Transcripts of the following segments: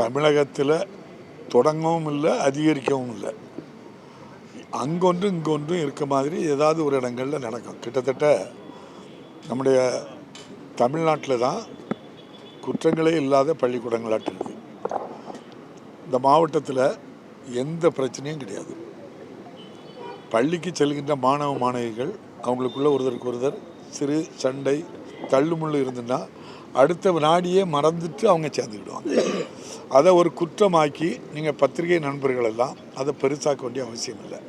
தமிழகத்தில் தொடங்கவும் இல்லை அதிகரிக்கவும் இல்லை. அங்கொன்றும் இங்கொன்றும் இருக்க மாதிரி ஏதாவது ஒரு இடங்களில் நடக்கும். கிட்டத்தட்ட நம்முடைய தமிழ்நாட்டில் தான் குற்றங்களே இல்லாத பள்ளிக்கூடங்களாட்டு இருக்கு. இந்த மாவட்டத்தில் எந்த பிரச்சனையும் கிடையாது. பள்ளிக்கு செல்கின்ற மாணவ மாணவிகள் அவங்களுக்குள்ள ஒருத்தருக்கு ஒருத்தர் சிறு சண்டை தள்ளுமுள்ளு இருந்துன்னா அடுத்த நாடியே மறந்துட்டு அவங்க சேர்ந்துக்கிடுவாங்க. அதை ஒரு குற்றமாக்கி நீங்கள் பத்திரிகை நண்பர்கள் எல்லாம் அதை பெருசாக்க வேண்டிய அவசியம் இல்லை.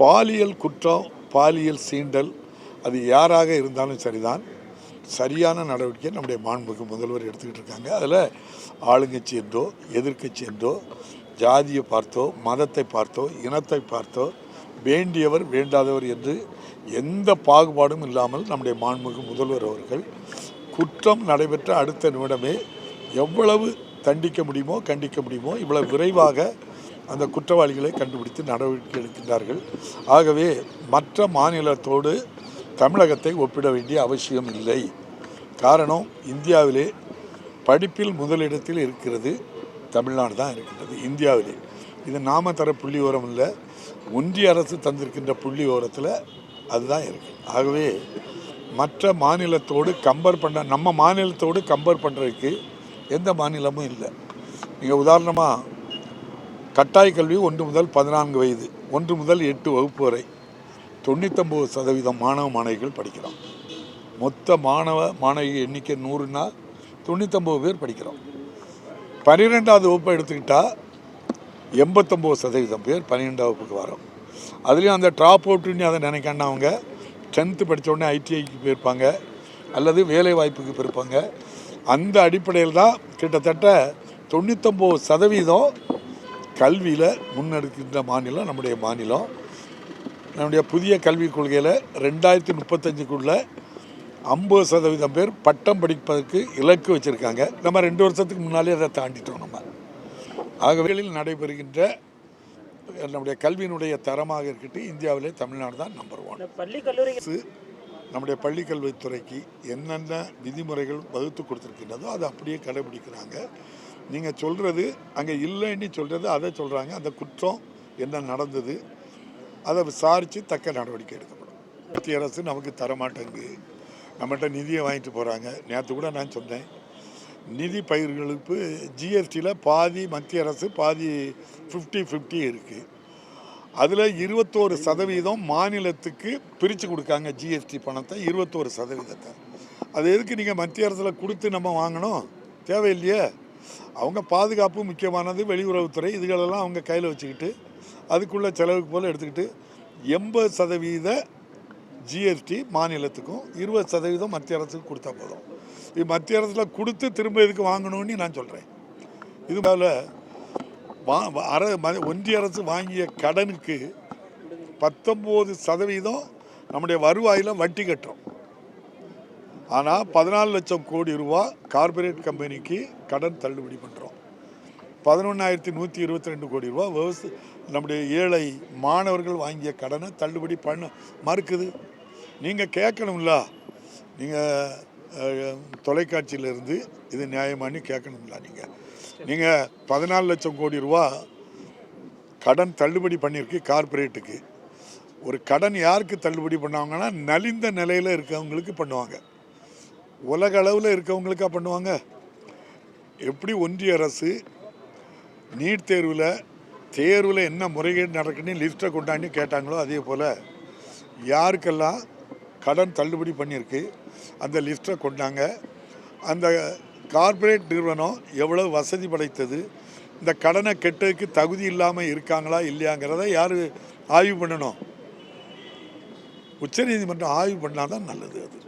பாலியல் குற்றம் பாலியல் சீண்டல் அது யாராக இருந்தாலும் சரிதான். சரியான நடவடிக்கை நம்முடைய மாண்புக்கு முதல்வர் எடுத்துக்கிட்டு இருக்காங்க. அதில் ஆளுங்கட்சி என்றோ எதிர்க்கட்சி என்றோ ஜாதியை பார்த்தோ மதத்தை பார்த்தோ இனத்தை பார்த்தோ வேண்டியவர் வேண்டாதவர் என்று எந்த பாகுபாடும் இல்லாமல் நம்முடைய மாண்புக்கு முதல்வர் அவர்கள் குற்றம் நடைபெற்ற அடுத்த நிமிடமே எவ்வளவு தண்டிக்க முடியுமோ கண்டிக்க முடியுமோ இவ்வளவு விரைவாக அந்த குற்றவாளிகளை கண்டுபிடித்து நடவடிக்கை எடுக்கின்றார்கள். ஆகவே மற்ற மாநிலத்தோடு தமிழகத்தை ஒப்பிட வேண்டிய அவசியம் இல்லை. காரணம் இந்தியாவிலே படிப்பில் முதலிடத்தில் இருக்கிறது தமிழ்நாடு தான் இருக்கின்றது இந்தியாவிலே. இது நாம தர புள்ளி ஓரம் இல்லை ஒன்றிய அரசு தந்திருக்கின்ற புள்ளி ஓரத்தில் அதுதான் இருக்குது ஆகவே மற்ற மாநிலத்தோடு கம்பேர் பண்ண நம்ம மாநிலத்தோடு கம்பேர் பண்ணுறதுக்கு எந்த மாநிலமும் இல்லை. நீங்கள் உதாரணமாக கட்டாய கல்வி ஒன்று முதல் பதினான்கு வயது ஒன்று முதல் எட்டு வகுப்பு வரை தொண்ணூத்தொம்பது சதவீதம் மாணவ மாணவிகள் படிக்கிறோம். மொத்த மாணவ மாணவி எண்ணிக்கை நூறுனா தொண்ணூத்தொம்பது பேர் படிக்கிறோம். பன்னிரெண்டாவது வகுப்பை எடுத்துக்கிட்டால் எண்பத்தொம்போது சதவீதம் பேர் பன்னிரெண்டாவது வகுப்புக்கு வரோம். அதுலேயும் அந்த ட்ராப் அவுட்டுன்னு அதை நினைக்கணும் அவங்க டென்த்து படித்த உடனே ஐடிஐக்கு போயிருப்பாங்க அல்லது வேலை வாய்ப்புக்கு போயிருப்பாங்க. அந்த அடிப்படையில் தான் கிட்டத்தட்ட தொண்ணூத்தொம்பது சதவீதம் கல்வியில் முன்னெடுக்கின்ற மாநிலம் நம்முடைய மாநிலம். நம்முடைய புதிய கல்விக் கொள்கையில் ரெண்டாயிரத்தி முப்பத்தஞ்சுக்குள்ள ஐம்பது சதவீதம் பேர் பட்டம் படிப்பதற்கு இலக்கு வச்சுருக்காங்க. நம்ம ரெண்டு வருஷத்துக்கு முன்னாலே அதை தாண்டிட்டோம் நம்ம. ஆகவே நடைபெறுகின்ற நம்முடைய கல்வியினுடைய தரமாக இருக்கட்டும் இந்தியாவிலே தமிழ்நாடு தான் நம்பர் ஒன் பள்ளி கல்லூரி நம்முடைய பள்ளி கல்வித்துறைக்கு என்னென்ன விதிமுறைகள் வகுத்து கொடுத்துருக்கின்றதோ அதை அப்படியே கடைபிடிக்கிறாங்க. நீங்கள் சொல்கிறது அங்கே இல்லைன்னு சொல்கிறது அதை சொல்கிறாங்க அந்த குற்றம் என்ன நடந்தது அதை விசாரித்து தக்க நடவடிக்கை எடுக்கப்படும். மத்திய அரசு நமக்கு தரமாட்டேங்கு நம்மகிட்ட நிதியை வாங்கிட்டு போகிறாங்க நேற்று கூட நான் சொன்னேன். நிதி பயிர்களுக்கு ஜிஎஸ்டியில் பாதி மத்திய அரசு பாதி ஃபிஃப்டி ஃபிஃப்டி இருக்குது அதில் இருபத்தோரு சதவீதம் மாநிலத்துக்கு பிரித்து கொடுக்காங்க ஜிஎஸ்டி பணத்தை இருபத்தோரு சதவீதத்தை. அது எதுக்கு நீங்கள் மத்திய அரசில் கொடுத்து நம்ம வாங்கணும்? தேவையில்லையே. அவங்க பாதுகாப்பு முக்கியமானது வெளியுறவுத்துறை இதுகளெல்லாம் அவங்க கையில் வச்சுக்கிட்டு அதுக்குள்ள செலவுக்கு போல் எடுத்துக்கிட்டு எண்பது சதவீத ஜிஎஸ்டி மாநிலத்துக்கும் இருபது சதவீதம் மத்திய அரசுக்கு கொடுத்தா போதும். இது மத்திய அரசில் கொடுத்து திரும்ப இதுக்கு வாங்கணும்னு நான் சொல்கிறேன் இது மேல வா அர ஒன்றிய அரசு வாங்கிய கடனுக்கு பத்தொம்போது சதவீதம் நம்முடைய வருவாயில் வட்டி கட்டுறோம். ஆனால் பதினாலு லட்சம் கோடி ரூபா கார்ப்பரேட் கம்பெனிக்கு கடன் தள்ளுபடி பண்ணுறோம் பதினொன்றாயிரத்தி நூற்றி இருபத்தி ரெண்டு கோடி ரூபா விவசாய நம்முடைய ஏழை மாணவர்கள் வாங்கிய கடனை தள்ளுபடி பண்ண மறுக்குது. நீங்கள் கேட்கணும்ல. நீங்கள் தொலைக்காட்சியிலிருந்து இது நியாயமானு கேட்கணுங்களா நீங்கள் நீங்கள் பதினாலு லட்சம் கோடி ரூபா கடன் தள்ளுபடி பண்ணியிருக்கு கார்ப்பரேட்டுக்கு. ஒரு கடன் யாருக்கு தள்ளுபடி பண்ணுவாங்கன்னா நலிந்த நிலையில் இருக்கவங்களுக்கு பண்ணுவாங்க. உலக அளவில் இருக்கவங்களுக்கா பண்ணுவாங்க. எப்படி ஒன்றிய அரசு நீட் தேர்வில் தேர்வில் என்ன முறைகேடு நடக்குன்னு லிஸ்ட்டை கொண்டாந்து கேட்டாங்களோ அதே போல் யாருக்கெல்லாம் கடன் தள்ளுபடி பண்ணியிருக்கு. அந்த லிஸ்ட்டை கொண்டாங்க. அந்த கார்ப்பரேட் நிறுவனம் எவ்வளோ வசதி படைத்தது? இந்த கடனை கெட்டதுக்கு தகுதி இல்லாமல் இருக்காங்களா இல்லையாங்கிறத யார் ஆய்வு பண்ணணும்? உச்சநீதிமன்றம் ஆய்வு பண்ணால் தான் நல்லது அது.